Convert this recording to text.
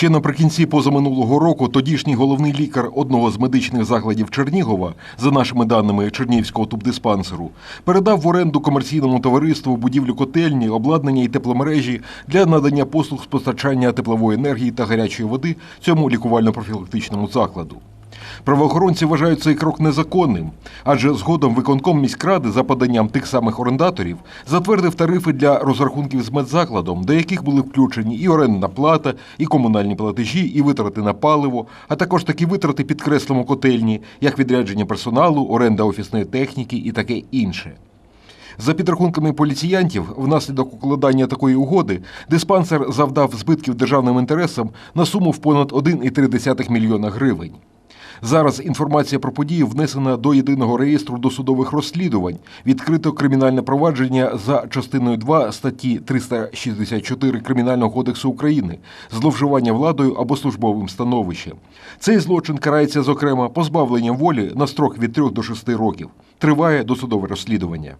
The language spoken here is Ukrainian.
Ще наприкінці позаминулого року тодішній головний лікар одного з медичних закладів Чернігова, за нашими даними Чернігівського тубдиспансеру, передав в оренду комерційному товариству будівлю котельні, обладнання і тепломережі для надання послуг з постачання теплової енергії та гарячої води цьому лікувально-профілактичному закладу. Правоохоронці вважають цей крок незаконним, адже згодом виконком міськради за поданням тих самих орендаторів затвердив тарифи для розрахунків з медзакладом, до яких були включені і орендна плата, і комунальні платежі, і витрати на паливо, а також такі витрати підкреслимо котельні, як відрядження персоналу, оренда офісної техніки і таке інше. За підрахунками поліціянтів, внаслідок укладання такої угоди диспансер завдав збитків державним інтересам на суму в понад 1,3 мільйона гривень. Зараз інформація про події внесена до єдиного реєстру досудових розслідувань. Відкрито кримінальне провадження за частиною 2 статті 364 Кримінального кодексу України зловживання владою або службовим становищем. Цей злочин карається, зокрема, позбавленням волі на строк від 3 до 6 років. Триває досудове розслідування.